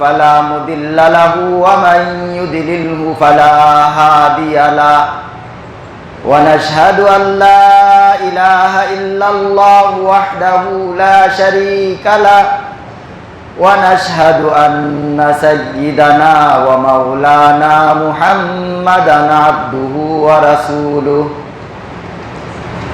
فلا مضل له ومن يضلله فلا هادي له ونشهد أن لا إله إلا الله وحده لا شريك له ونشهد أن سيدنا ومولانا محمدا عبده ورسوله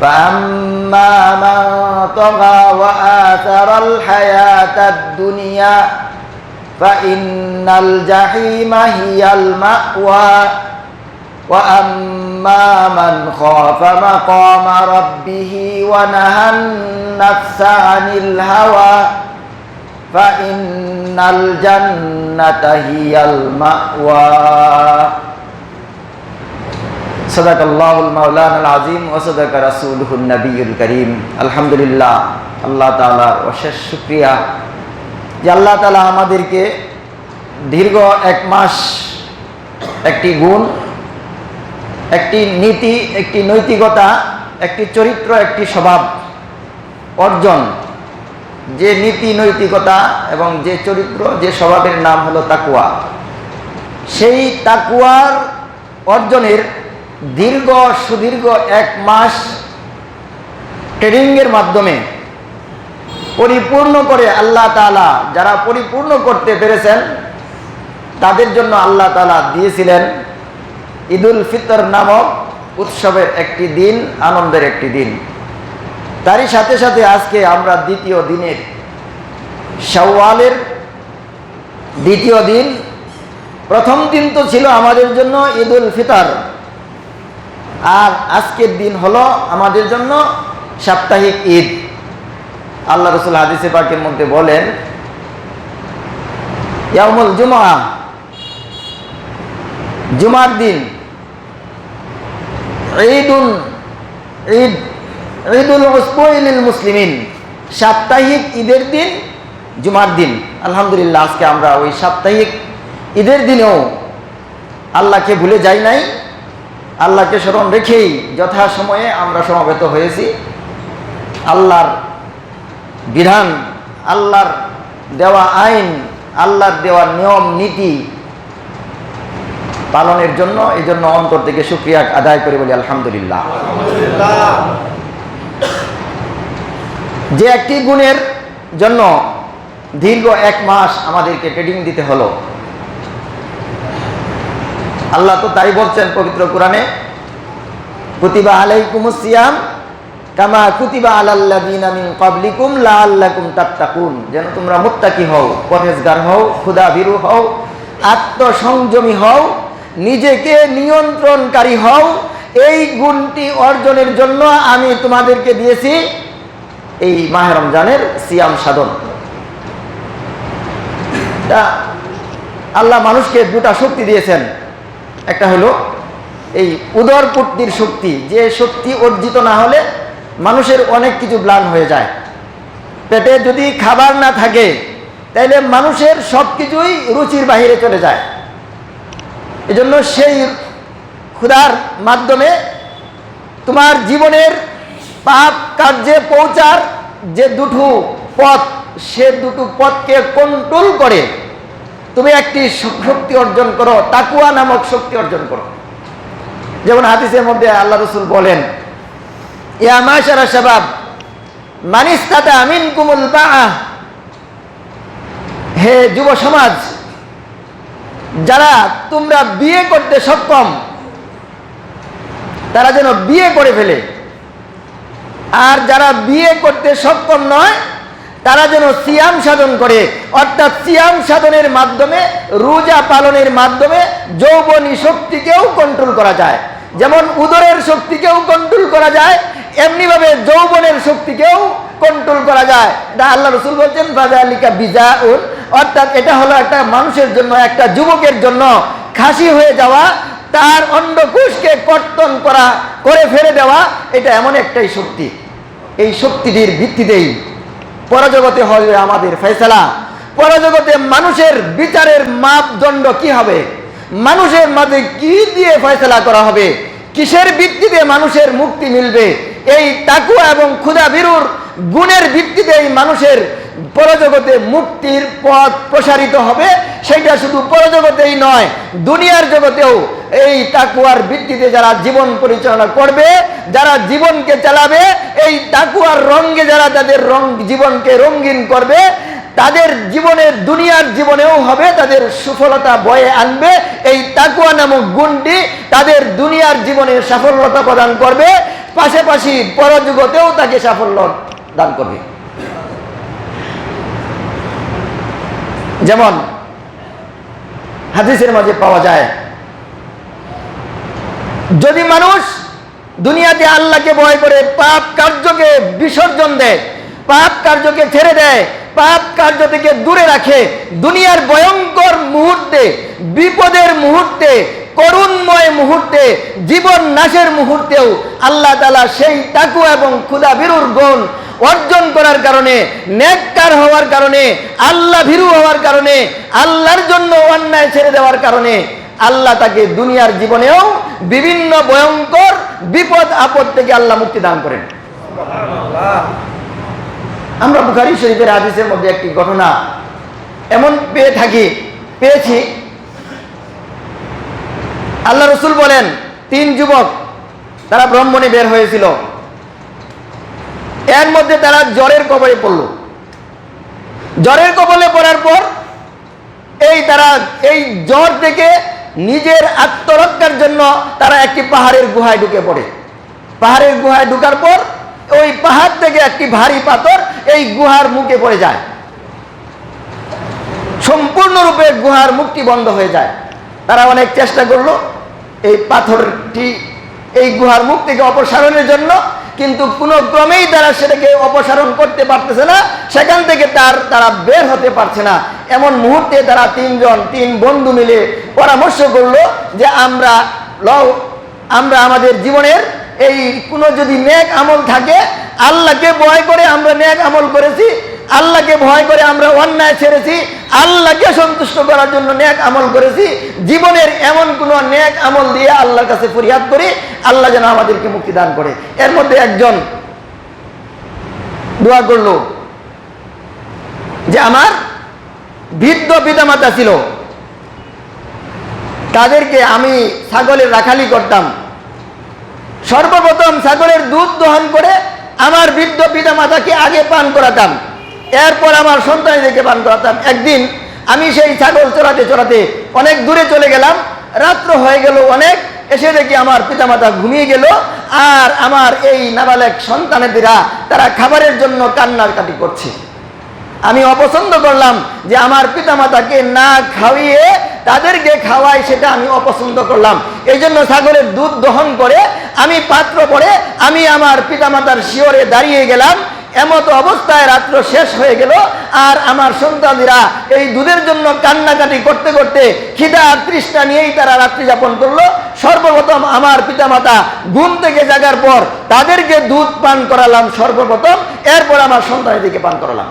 فأما من طغى وآثر الحياة الدنيا فإن الجحيم هي المأوى وأما من خاف مقام ربه ونهى النفس عن الهوى فإن الجنة هي المأوى সদাক আল্লাহুল মাউলান আল আজিম ও সদাক রাসুলহুল নবীল করিম। আলহামদুলিল্লাহ, আল্লাহ তালার অশেষ সুক্রিয়া যে আল্লাহ তালা আমাদেরকে দীর্ঘ এক মাস একটি গুণ, একটি নীতি, একটি নৈতিকতা, একটি চরিত্র, একটি স্বভাব অর্জন, যে নীতি, নৈতিকতা এবং যে চরিত্র, যে স্বভাবের নাম হলো তাকুয়া সেই তাকুয়ার অর্জনের দীর্ঘ সুদীর্ঘ এক মাস ট্রেনিংয়ের মাধ্যমে পরিপূর্ণ করে আল্লাহ তালা যারা পরিপূর্ণ করতে পেরেছেন, তাদের জন্য আল্লাহ তালা দিয়েছিলেন ঈদুল ফিতর নামক উৎসবের একটি দিন, আনন্দের একটি দিন। তারই সাথে সাথে আজকে আমরা দ্বিতীয় দিনের শাওয়ালের দ্বিতীয় দিন। প্রথম দিন তো ছিল আমাদের জন্য ঈদুল ফিতর। আর আজকের দিন হলো আমাদের জন্য সাপ্তাহিক ঈদ। আল্লাহ রসুল হাদিসে পাকের মধ্যে বলেন ইয়ামুল জুমা জুমার দিন। ঈদুন, ঈদ, ঈদুল উসবুইলিল মুসলিমিন। সাপ্তাহিক ঈদের দিন জুমার দিন। আলহামদুলিল্লাহ, আজকে আমরা ওই সাপ্তাহিক ঈদের দিনেও আল্লাহকে ভুলে যাই নাই। আল্লাহকে স্মরণ রেখেই যথাসময়ে আমরা সমাবেত হয়েছি। আল্লাহর বিধান, আল্লাহর দেওয়া আইন, আল্লাহর দেওয়া নিয়ম, নীতি পালনের জন্য এই জন্য অন্তর থেকে সুক্রিয়া আদায় করে বলি আলহামদুলিল্লাহ। যে একটি গুণের জন্য দীর্ঘ এক মাস আমাদেরকে ট্রেডিং দিতে হলো। আল্লাহ তো তাই বলছেন পবিত্র কোরআনে, কুতিবা আলাইকুম সিয়াম কামা কুতিবা আলাল্লাযিনা মিন ক্বাবলিকুম লাআল্লাকুম তাত্তাকুন। যেন তোমরা মুত্তাকি হও, পরহেজগার হও, ক্ষুধাভীরু হও, আত্মসংযমী হও, নিজেকে নিয়ন্ত্রণকারী হও, এই গুণটি অর্জনের জন্য আমি তোমাদেরকে দিয়েছি এই মাহে রমজানের সিয়াম সাধন। আল্লাহ মানুষকে দুটা শক্তি দিয়েছেন। একটা হলো এই উদর পুটনির শক্তি, যে শক্তি অর্জিত না হলে মানুষের অনেক কিছু ব্লান হয়ে যায়। পেটে যদি খাবার না থাকে, তাইলে মানুষের সব কিছুই রুচির বাহিরে চলে যায়। এজন্য সেই ক্ষুধার মাধ্যমে তোমার জীবনের পাপ কার্যে পৌঁছার যে দুটো পথ, সে দুটো পথকে কন্ট্রোল করে। তুমি একটি শক্তি অর্জন করো, তাকুয়া নামক শক্তি অর্জন করো। যেমন হাদিসের মধ্যে আল্লাহ রসুল বলেন আমিন কুমুল হে যুব সমাজ, যারা তোমরা বিয়ে করতে সক্ষম, তারা যেন বিয়ে করে ফেলে। আর যারা বিয়ে করতে সক্ষম নয় তারা যেন সিয়াম সাধন করে, অর্থাৎ সিয়াম সাধনের মাধ্যমে, রোজা পালনের মাধ্যমে যৌবনী শক্তিকেও কন্ট্রোল করা যায়। যেমন উদরের শক্তিকেও কন্ট্রোল করা যায়, এমনিভাবে যৌবনের শক্তিকেও কন্ট্রোল করা যায়। এটা আল্লাহ রসুল বলছেন ফাজালিকা বিজা উল অর্থাৎ এটা হলো একটা মানুষের জন্য, একটা যুবকের জন্য খাসি হয়ে যাওয়া, তার অন্ডকোষকে কর্তন করা, করে ফেলে দেওয়া, এটা এমন একটাই শক্তি। এই শক্তিটির ভিত্তিতেই পরজগতে হবে আমাদের ফেসলা। পরজগতে মানুষের বিচারের মাপদণ্ড কি হবে? মানুষের মাঝে কি দিয়ে ফয়সলা করা হবে? কিসের ভিত্তিতে মানুষের মুক্তি মিলবে? এই তাকুয়া এবং ক্ষুদা বিরুর গুণের ভিত্তিতে এই মানুষের পরজগতে মুক্তির পথ প্রসারিত হবে। সেটা শুধু পরজগতেই নয়, দুনিয়ার জগতেও এই তাকুয়ার ভিত্তিতে যারা জীবন পরিচালনা করবে, যারা জীবনকে চালাবে, এই তাকুয়ার রঙ্গে যারা তাদের রং, জীবনকে রঙিন করবে, তাদের জীবনের, দুনিয়ার জীবনেও হবে, তাদের সুফলতা বয়ে আনবে। এই তাকুয়া নামক গুণটি তাদের দুনিয়ার জীবনে সাফল্যতা প্রদান করবে, পাশাপাশি পরযুগতেও তাকে সাফল্য দান করবে। যেমন হাদিসের মাঝে পাওয়া যায় যদি মানুষ দুনিয়াতে আল্লাহকে ভয় করে, পাপ কার্যকে বিসর্জন দেয়, পাপ কার্যকে ছেড়ে দেয়, পাপ কার্য থেকে দূরে রাখে, দুনিয়ার ভয়ঙ্কর মুহূর্তে, বিপদের মুহূর্তে, করুণময় মুহূর্তে, জীবন নাশের মুহূর্তেও আল্লাহ তালা সেই টাকু এবং ক্ষুদা বিরুর গুণ অর্জন করার কারণে, নেককার হওয়ার কারণে, আল্লাহ ভীরু হওয়ার কারণে, আল্লাহর জন্য অন্যায় ছেড়ে দেওয়ার কারণে আল্লাহ তাকে দুনিয়ার জীবনেও বিভিন্ন ভয়ঙ্কর বিপদ, আপদ থেকে আল্লাহ মুক্তি দান করেন। আমরা বুখারি শরীফের হাদিসের মধ্যে একটি ঘটনা এমন পেয়ে থাকি, পেয়েছি। আল্লাহ রসুল বলেন, তিন যুবক তারা ব্রহ্মণে বের হয়েছিল। এর মধ্যে তারা জ্বরের কবলে পড়ল। জ্বরের কবলে পড়ার পর এই তারা, এই জ্বর থেকে নিজের আত্মরক্ষার জন্য তারা একটি পাহাড়ের গুহায় ঢুকে পড়ে। পাহাড়ের গুহায় ঢুকার পর ওই পাহাড় থেকে একটি ভারী পাথর এই গুহার মুখে পড়ে যায়। সম্পূর্ণরূপে গুহার মুক্তি বন্ধ হয়ে যায়। তারা অনেক চেষ্টা করল এই পাথরটি এই গুহার মুখ থেকে অপসারণের জন্য কিন্তু কোনো ক্রমেই তারা সেটাকে অপসারণ করতে পারতেছে না, সেখান থেকে তার, তারা বের হতে পারছে না। এমন মুহূর্তে তারা তিনজন, তিন বন্ধু মিলে পরামর্শ করল যে আমরা আমরা আমাদের জীবনের এই কোনো যদি নেক আমল থাকে, আল্লাহকে ভয় করে আমরা নেক আমল করেছি, আল্লাহকে ভয় করে আমরা অন্যায় ছেড়েছি আল্লাহকে সন্তুষ্ট করার জন্য ন্যাক আমল করেছি। জীবনের এমন কোন ন্যাক আমল দিয়ে আল্লাহর কাছে ফরিয়াদ করি, আল্লাহ যেন আমাদেরকে মুক্তি দান করে। এর মধ্যে একজন দোয়া করল যে আমার বৃদ্ধ পিতামাতা ছিল, তাদেরকে আমি ছাগলের রাখালি করতাম। সর্বপ্রথম ছাগলের দুধ দহন করে আমার বৃদ্ধ পিতামাতাকে আগে পান করাতাম। এরপর আমার সন্তানদেরকে পান করাতাম। একদিন আমি সেই ছাগল চড়াতে চড়াতে অনেক দূরে চলে গেলাম। রাত্র হয়ে গেল অনেক, এসে দেখি আমার পিতামাতা ঘুমিয়ে গেল আর আমার এই নাবালেক সন্তানেরা তারা খাবারের জন্য কান্নাকাটি করছে। আমি অপছন্দ করলাম যে আমার পিতামাতাকে না খাওয়িয়ে তাদেরকে খাওয়াই সেটা আমি অপছন্দ করলাম। এই জন্য ছাগলের দুধ দহন করে আমি পাত্র পরে আমি আমার পিতামাতার শিওরে দাঁড়িয়ে গেলাম। এমত অবস্থায় রাত্র শেষ হয়ে গেল, আর আমার সন্তানীরা এই দুধের জন্য কান্নাকাটি করতে করতে খিদা আর তৃষ্ণা নিয়েই তারা রাত্রি যাপন করল। সর্বপ্রথম আমার পিতামাতা ঘুম থেকে জাগার পর তাদেরকে দুধ পান করালাম সর্বপ্রথম, এরপর আমার সন্তানেদিকে পান করালাম।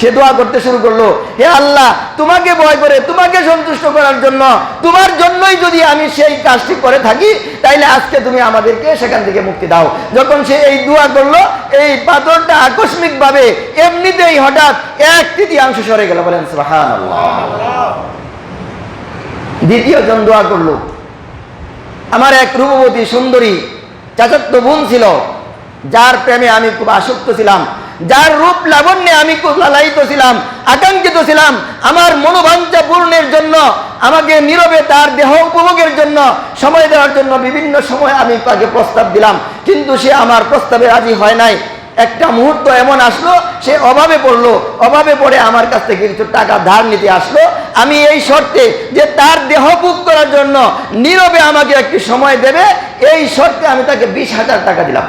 সে দোয়া করতে শুরু করল, হে আল্লাহ, তোমাকে ভয় করে, তোমাকে সন্তুষ্ট করার জন্য, তোমার জন্যই যদি আমি সেই কাজটি করে থাকি, তাইলে আজকে তুমি আমাদেরকে সেখান থেকে মুক্তি দাও। যখন সে এই দোয়া করল, এই পাথরটা আকস্মিকভাবে এমনিতেই হঠাৎ এক তৃতীয়াংশ সরে গেল, বলেন দ্বিতীয় জন দোয়া করল, আমার এক রূপবতী সুন্দরী, চাচাত্ত বোন ছিল, যার প্রেমে আমি খুব আসক্ত ছিলাম। যার রূপ লাবণ্যে আমি লালায়িত ছিলাম, আকাঙ্ক্ষিত ছিলাম, আমার মনোবাঞ্ছা পূর্ণের জন্য, আমাকে নীরবে তার দেহ উপভোগের জন্য সময় দেওয়ার জন্য বিভিন্ন সময় আমি তাকে প্রস্তাব দিলাম। কিন্তু সে আমার প্রস্তাবে রাজি হয় নাই। একটা মুহূর্ত এমন আসলো, সে অভাবে পড়ল, অভাবে পড়ে আমার কাছ থেকে কিছু টাকা ধার নিতে আসলো। আমি এই শর্তে যে তার দেহ বুক করার জন্য নীরবে আমাকে একটি সময় দেবে, এই শর্তে আমি তাকে বিশ হাজার টাকা দিলাম।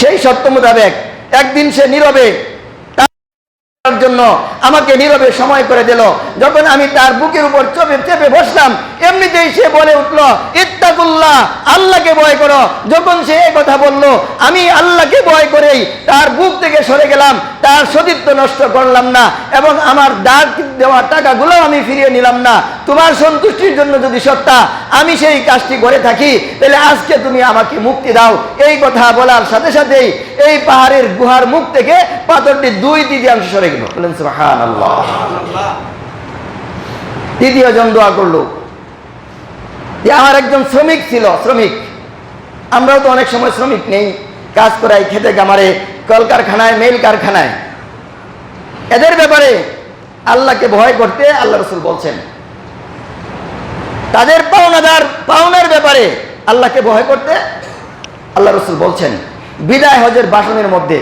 সেই সত্য মোতাবেক একদিন সে নীরবে করার জন্য আমাকে নীরবে সময় করে দিল। যখন আমি তার বুকের উপর চেপে চেপে বসলাম, এমনিতেই সে বলে উঠল, ইত্তাকুল্লাহ, আল্লাহকে ভয় করো। যখন সে এই কথা বলল, আমি আল্লাহকে ভয় করেই তার বুক থেকে সরে গেলাম, তার সতীত্ব নষ্ট করলাম না এবং আমার দাগ দেওয়া টাকাগুলো আমি ফিরিয়ে নিলাম না। তোমার সন্তুষ্টির জন্য যদি সত্তা আমি সেই কাজটি করে থাকি, তাহলে আজকে তুমি আমাকে মুক্তি দাও। এই কথা বলার সাথে সাথেই এই পাহাড়ের গুহার মুখ থেকে পাথরটি দুই তৃতীয়াংশ সরে গেল। তৃতীয় জন দোয়া করল। আমার একজন শ্রমিক ছিল, শ্রমিক। আমরাও তো অনেক সময় শ্রমিক নেই, কাজ করাই খেতে কামারে, কলকারখানায় মেল কারখানায়। এদের ব্যাপারে আল্লাহকে ভয় করতে আল্লাহ রসুল বলছেন তাদের পাওনাদার, পাওনার ব্যাপারে আল্লাহকে ভয় করতে আল্লাহ রসুল বলছেন, বিদায় হজের বাসনের মধ্যে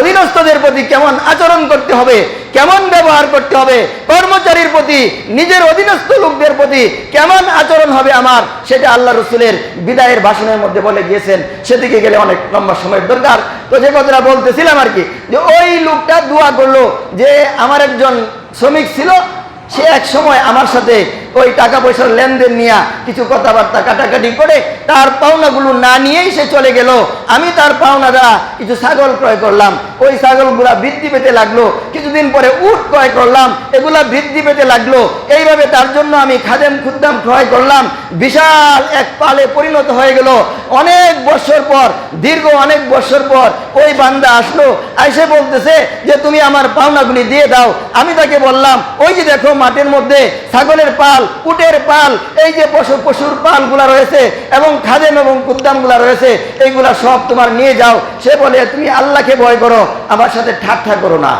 অধীনস্থদের প্রতি কেমন আচরণ করতে হবে, কেমন ব্যবহার করতে হবে, কর্মচারীর প্রতি, নিজের অধীনস্থ লোকদের প্রতি কেমন আচরণ হবে আমার, সেটা আল্লাহ রসুলের বিদায়ের ভাষণের মধ্যে বলে গিয়েছেন, সেদিকে গেলে অনেক লম্বা সময়ের দরকার। তো যে কথাটা বলতেছিলাম আর কি, যে ওই লোকটা দোয়া করল যে আমার একজন শ্রমিক ছিল, সে এক সময় আমার সাথে ওই টাকা পয়সার লেনদেন নিয়ে কিছু কথাবার্তা কাটাকাটি করে তার পাওনাগুলো না নিয়েই সে চলে গেল। আমি তার পাওনা দ্বারা কিছু ছাগল ক্রয় করলাম। ওই ছাগলগুলা বৃদ্ধি পেতে লাগল। কিছুদিন পরে উট ক্রয় করলাম। এগুলা বৃদ্ধি পেতে লাগল। এইভাবে তার জন্য আমি খাদেম খুদ্দাম ক্রয় করলাম। বিশাল এক পালে পরিণত হয়ে গেল। অনেক বছর পর, দীর্ঘ অনেক বছর পর ওই বান্দা আসলো। এসে বলতেছে যে, তুমি আমার পাওনাগুলি দিয়ে দাও। আমি তাকে বললাম, ওই যে দেখো মাঠের মধ্যে ছাগলের পাল উটের পাল এই যে পশু পশুর পালগুলা রয়েছে এবং খাদেম এবং কুদ্দামগুলা রয়েছে এইগুলা সব তোমার নিয়ে যাও। সে বলে, তুমি আল্লাহকে ভয় করো, আমার সাথে ঠাট্টা করো না।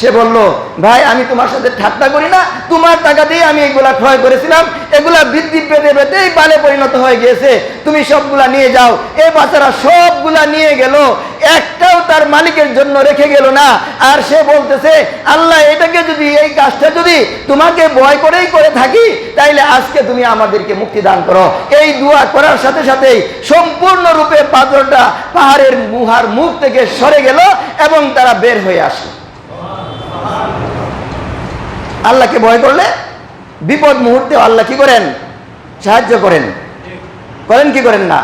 সে বলল, ভাই, আমি তোমার সাথে ঠাট্টা করি না। তোমার টাকা দিয়ে আমি এগুলা ক্রয় করেছিলাম। এগুলা বৃদ্ধি পেতে পেতেই বালে পরিণত হয়ে গিয়েছে। তুমি সবগুলা নিয়ে যাও। এই বাচ্চারা সবগুলা নিয়ে গেল। একটাও তার মালিকের জন্য রেখে গেল না। আর সে বলতেছে, আল্লাহ, এটাকে যদি, এই কাজটা যদি তোমাকে ভয় করেই করে থাকি, তাইলে আজকে তুমি আমাদেরকে মুক্তি দান করো। এই দোয়া করার সাথে সাথেই সম্পূর্ণরূপে পাথরটা পাহাড়ের মুহার মুখ থেকে সরে গেল এবং তারা বের হয়ে আসলো। আল্লাহকে ভয় করলে বিপদ মুহূর্তে আল্লাহ কি করেন? সাহায্য করেন। করেন কি করেন না?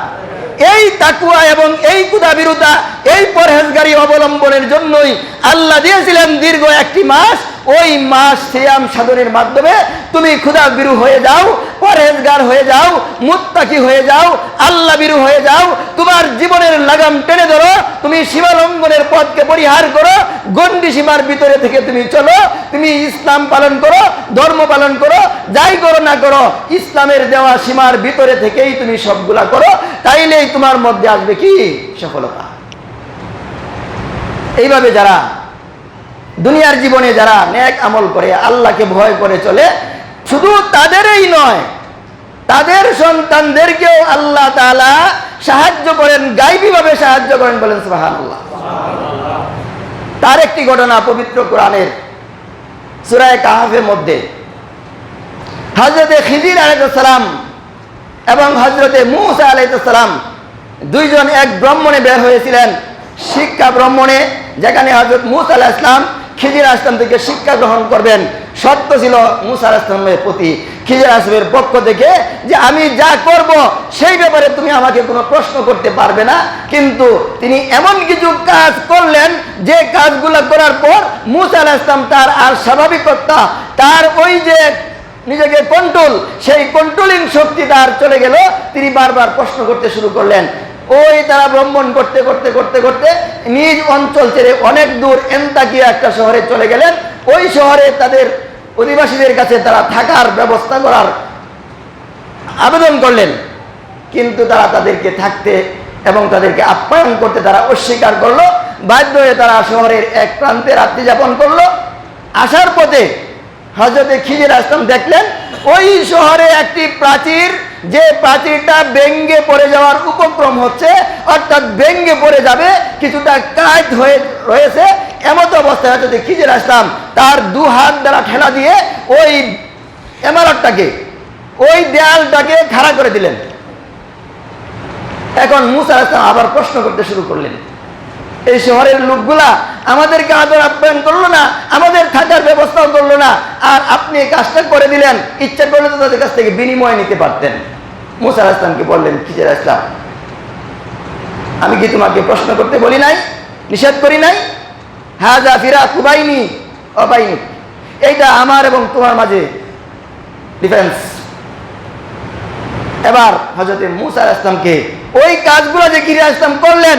এই তাকুয়া এবং এই কুদাবিরুতা এই পরহেজগারি অবলম্বনের জন্যই আল্লাহ দিয়েছিলেন দীর্ঘ একটি মাস ওই মাস সিয়াম সাধনের মাধ্যমে তুমি ক্ষুদা বিরু হয়ে যাও, পরহেজগার হয়ে যাও, মুত্তাকি হয়ে যাও আল্লাহ বিরু হয়ে যাও, তোমার জীবনের লাগাম টেনে ধরো, তুমি সীমালঙ্ঘনের পথকে পরিহার করো গন্ডি সীমার ভিতরে থেকে তুমি চলো, তুমি ইসলাম পালন করো, ধর্ম পালন করো, যাই করো না করো, ইসলামের দেওয়া সীমার ভিতরে থেকেই তুমি সবগুলা করো, তাইলেই তোমার মধ্যে আসবে কি? সফলতা। এইভাবে যারা দুনিয়ার জীবনে যারা ন্যাক আমল করে, আল্লাহকে ভয় করে চলে, শুধু তাদেরই নয়, তাদের সন্তানদেরকেও আল্লাহ তাআলা সাহায্য করেন, গাইবীভাবে সাহায্য করেন বলেন আল্লাহ তার একটি ঘটনা পবিত্র কোরআনের সুরায় কাহাফের মধ্যে। হজরতে খিজির আলাইসালাম এবং হজরতে মুসা আলাইসালাম দুইজন এক ব্রাহ্মণে বের হয়েছিলেন, শিক্ষা ব্রাহ্মণে, যেখানে হজরত মুসা আলাহ ইসলাম খিজির আসলাম থেকে শিক্ষা গ্রহণ করবেন। সত্য ছিল মুসা আলাহ ইসলামের প্রতি খিজির আসলামের পক্ষ থেকে যে আমি যা করব, সেই ব্যাপারে তুমি আমাকে কোনো প্রশ্ন করতে পারবে না। কিন্তু তিনি এমন কিছু কাজ করলেন, যে কাজগুলো করার পর মুসা আলাহ ইসলাম তার আর স্বাভাবিকতা, তার ওই যে নিজেকে কন্ট্রোল, সেই কন্ট্রোলিং শক্তি তার চলে গেল। তিনি বারবার প্রশ্ন করতে শুরু করলেন ওই তারা ভ্রমণ করতে করতে করতে করতে নিজ অঞ্চল ছেড়ে অনেক দূর এন্তাকিয়া একটা শহরে চলে গেলেন। ওই শহরে তাদের অধিবাসীদের কাছে তারা থাকার ব্যবস্থা করার আবেদন করলেন। কিন্তু তারা তাদেরকে থাকতে এবং তাদেরকে আপ্যায়ন করতে তারা অস্বীকার করল। বাধ্য হয়ে তারা শহরের এক প্রান্তে রাত্রি যাপন করল। আসার পথে হজরতে খিজির আসলাম দেখলেন, ওই শহরে একটি প্রাচীর যে প্রাচীরটা ব্যঙ্গে পড়ে যাওয়ার উপক্রম হচ্ছে, অর্থাৎ ব্যঙ্গে পড়ে যাবে, কিছুটা কাজ হয়ে রয়েছে, এমত অবস্থায় হজরতে খিজির আসলাম, তার দু হাত দ্বারা ঠেলা দিয়ে ওই এমারতটাকে, ওই দেয়ালটাকে খাড়া করে দিলেন। এখন মুসা আসলাম আবার প্রশ্ন করতে শুরু করলেন। এই শহরের লোকগুলা আমাদেরকে আদর আপ্যায়ন করল না, আমাদের থাকার ব্যবস্থাও করল না। আর আপনি কাজটা করে দিলেন, ইচ্ছা করলে তো তাদের কাছ থেকে বিনিময় নিতে পারতেন। মুসার আসলামকে বললেন খিজের আসলাম আমি কি তোমাকে প্রশ্ন করতে বলি নাই? নিষেধ করি নাই? হাজা ফিরা কুবাইনি অবাইনি এইটা আমার এবং তোমার মাঝে ডিফেন্স এবার হজরতে মুসার ইসলামকে ওই কাজগুলো যে গিরে ইসলাম করলেন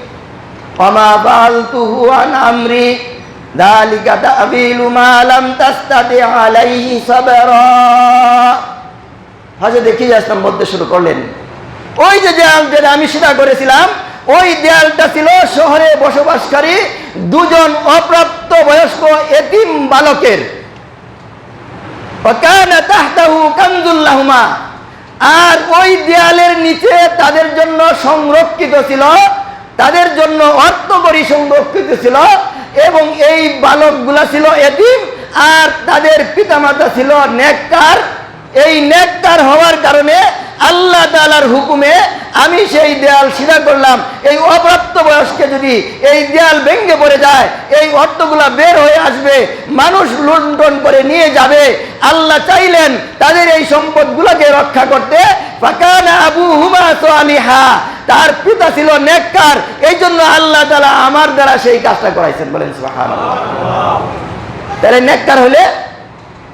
وما فعلته عن أمري ذلك تأويل ما لم تستطع عليه صبرا হজরত দেখি আসলাম বলতে শুরু করলেন ওই যে দেয়াল যেটা আমি সেটা করেছিলাম ওই দেয়ালটা ছিল শহরে বসবাসকারী দুজন অপ্রাপ্ত বয়স্ক এতিম বালকের ওয়াকানা তাহতাহু কানজুল্লাহুমা আর ওই দেয়ালের নিচে তাদের জন্য সংরক্ষিত ছিল তাদের জন্য অর্থকরী সংরক্ষিত ছিল এবং এই বালকগুলা ছিল এদিন আর তাদের পিতামাতা ছিল নেককার। এই নেককার হওয়ার কারণে আল্লাহ তালার হুকুমে আমি সেই দেয়াল সিধা করলাম। এই অপ্রাপ্ত বয়স্কে যদি এই দেয়াল ভেঙে পড়ে যায়, এই অর্থগুলা বের হয়ে আসবে, মানুষ লুণ্ঠন করে নিয়ে যাবে। আল্লাহ চাইলেন তাদের এই সম্পদগুলোকে রক্ষা করতে। আবু হুমা তার পিতা ছিল নেককার। এই জন্য আল্লাহ তালা আমার দ্বারা সেই কাজটা করাইছেন বলেন। তাহলে নেককার হলে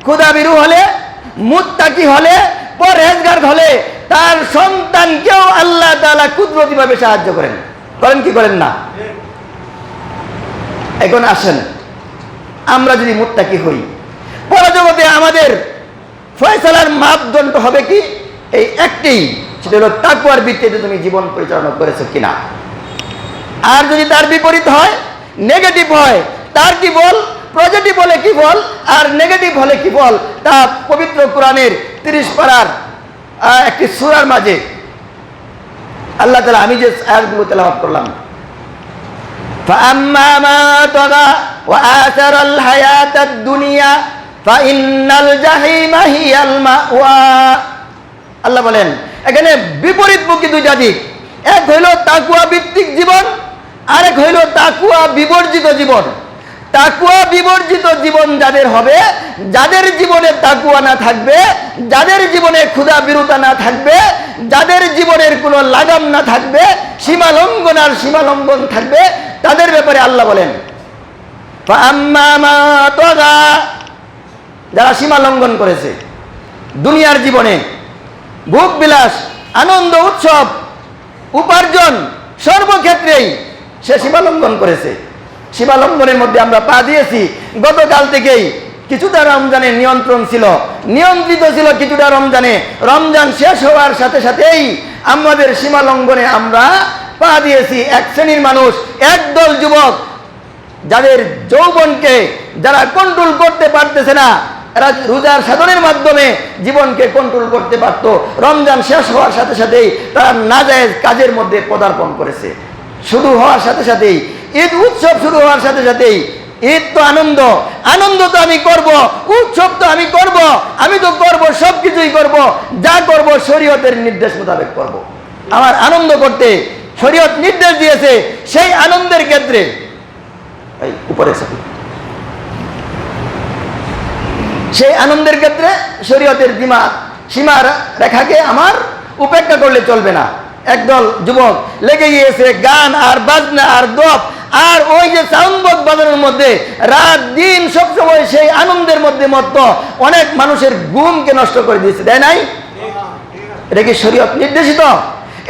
ক্ষুদাবিরু হলে, মুত্তাকি হলে, পরহেজগার হলে তার সন্তানকেও আল্লাহ তালা কুদরতিভাবে সাহায্য করেন। করেন কি করেন না? এখন আসেন। আমরা যদি মুত্তাকি হই, পরজগতে আমাদের ফয়সালার মাপদণ্ড হবে কি? এই একটি, সেটা হলো তাকুয়ার ভিত্তিতে তুমি জীবন পরিচালনা করেছ কিনা। আর যদি তার বিপরীত হয় নেগেটিভ হয়, তার কি বল? পজিটিভ হলে কি বল? আর নেগেটিভ হলে কি বল? তা পবিত্র কোরআনের তিরিশ পাড়ার একটি সুরার মাঝে আল্লাহ তালা আমি যে আয়াতগুলো তেলাওয়াত করলাম فأما ما طغى وآثر الحياة الدنيا فإن الجحيم هي المأوى আল্লাহ বলেন এখানে বিপরীতমুখী দুইটা দিক এক হইল তাকুয়া ভিত্তিক জীবন আরেক হইল তাকুয়া বিবর্জিত জীবন তাকুয়া বিবর্জিত জীবন যাদের হবে, যাদের জীবনে তাকুয়া না থাকবে, যাদের জীবনে ক্ষুধা বিরুতা না থাকবে, যাদের জীবনের কোনো লাগাম না থাকবে, সীমালঙ্ঘন আর সীমালঙ্ঘন থাকবে, তাদের ব্যাপারে আল্লাহ বলেন যারা সীমা লঙ্ঘন করেছে, দুনিয়ার জীবনে, ভোগ বিলাস, আনন্দ, উৎসব, উপার্জন সর্বক্ষেত্রেই সে সীমা লঙ্ঘন করেছে। লঙ্ঘনের মধ্যে আমরা পা দিয়েছি। গতকাল থেকেই কিছুটা রমজানের নিয়ন্ত্রণ ছিল। নিয়ন্ত্রিত ছিল কিছুটা রমজানে। রমজান শেষ হওয়ার সাথে সাথেই আমাদের সীমা লঙ্ঘনে আমরা পা দিয়েছি এক শ্রেণির মানুষ একদল যুবক। যাদের যৌবনকে যারা কন্ট্রোল করতে পারতেছে না, এরা রোজার সাধনের মাধ্যমে জীবনকে কন্ট্রোল করতে পারত। রমজান শেষ হওয়ার সাথে সাথেই তারা নাজায়েজ কাজের মধ্যে পদার্পণ করেছে। শুরু হওয়ার সাথে সাথেই ঈদ উৎসব শুরু হওয়ার সাথে সাথেই ঈদ তো আনন্দ। আনন্দ তো আমি করব, উৎসব তো আমি করব, আমি তো করব সব কিছুই করব, যা করব শরীয়তের নির্দেশ মোতাবেক করব। আমার আনন্দ করতে শরীয়ত নির্দেশ দিয়েছে, সেই আনন্দের ক্ষেত্রে উপরে সেই আনন্দের ক্ষেত্রে শরীয়তের দিমা সীমা রেখাকে আমার উপেক্ষা করলে চলবে না। একদল যুবক লেগে গিয়েছে, গান আর বাজনা আর দপ আর ওই যে সাউন্ড বাজানোর মধ্যে রাত দিন সবসময় সেই আনন্দের মধ্যে মত অনেক মানুষের গুমকে নষ্ট করে দিয়েছে, তাই নাই? এটা কি শরীয়ত নির্দেশিত?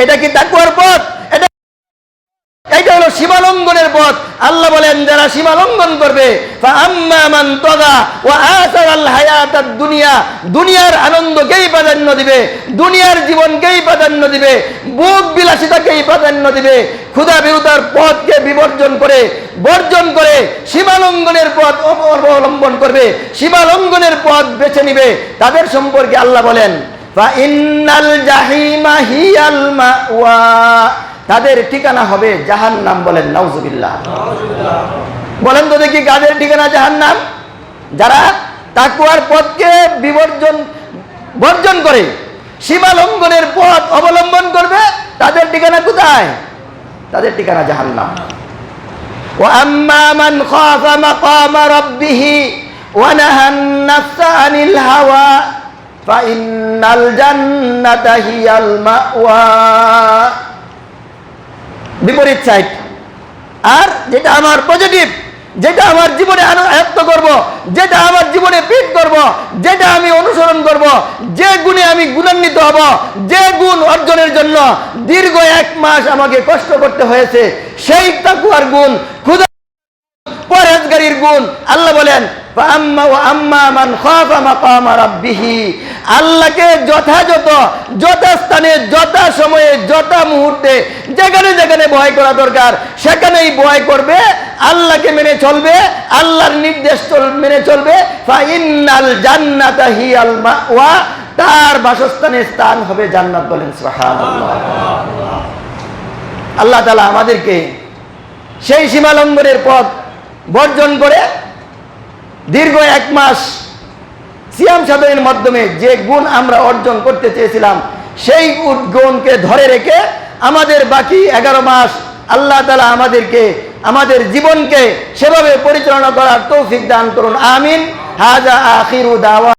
এটা কি তাকুয়ার পথ? এটা হলো সীমালঙ্ঘনের পথ। আল্লাহ বলেন, যারা সীমালঙ্ঘন করবে দুনিয়া, দুনিয়ার আনন্দকেই প্রাধান্য দিবে, দুনিয়ার জীবনকেই প্রাধান্য দিবে, বুক বিলাসিতাকেই প্রাধান্য দিবে ক্ষুদা বিহুতার পথকে বিবর্জন করে, বর্জন করে সীমালঙ্ঘনের পথ অবলম্বন করবে, সীমালঙ্ঘনের পথ বেছে নিবে। তাদের সম্পর্কে আল্লাহ বলেন বা ইন্নাল জাহিমা হিয়াল মা তাদের ঠিকানা হবে জাহান্নাম বলেন নাউজুবিল্লাহ বলেন তো দেখি কাদের ঠিকানা জাহান্নাম যারা তাকুয়ার পথকে বিবর্জন বর্জন করে সীমালঙ্ঘনের পথ অবলম্বন করবে তাদের ঠিকানা কোথায় তাদের ঠিকানা জাহান্নাম وأما من خاف مقام ربه ونهى النفس عن الهوى فإن الجنة هي المأوى বিপরীত সাইড আর যেটা আমার পজিটিভ যেটা আমার জীবনে আয়ত্ত করব, যেটা আমার জীবনে পিট করব, যেটা আমি অনুসরণ করব, যে গুণে আমি গুণান্বিত হব, যে গুণ অর্জনের জন্য দীর্ঘ এক মাস আমাকে কষ্ট করতে হয়েছে, সেই তাকুয়ার গুণ ক্ষুদা গুণ, আল্লাহ বলেন "ফাআম্মা ওয়া আম্মা মান খাফা মাকামা রাব্বিহি। আল্লাহকে যথাযথ, যথা সময়ে, যথা মুহূর্তে, যেখানে যেখানে ভয় করা দরকার, সেখানেই ভয় করবে, আল্লাহকে মেনে চলবে, আল্লাহর নির্দেশ মেনে চলবে। তার বাসস্থানের স্থান হবে জান্নাত বলেন আল্লাহ তাআলা আমাদেরকে সেই সীমালঙ্ঘনের পথ বর্জন করে দীর্ঘ এক মাস সিয়াম সাধনের মাধ্যমে যে গুণ আমরা অর্জন করতে চেয়েছিলাম, সেই গুণ- গুণকে ধরে রেখে আমাদের বাকি এগারো মাস আল্লাহ তালা আমাদেরকে, আমাদের জীবনকে সেভাবে পরিচালনা করার তৌফিক দান করুন। আমিন। হাজা আখিরু দাওয়া।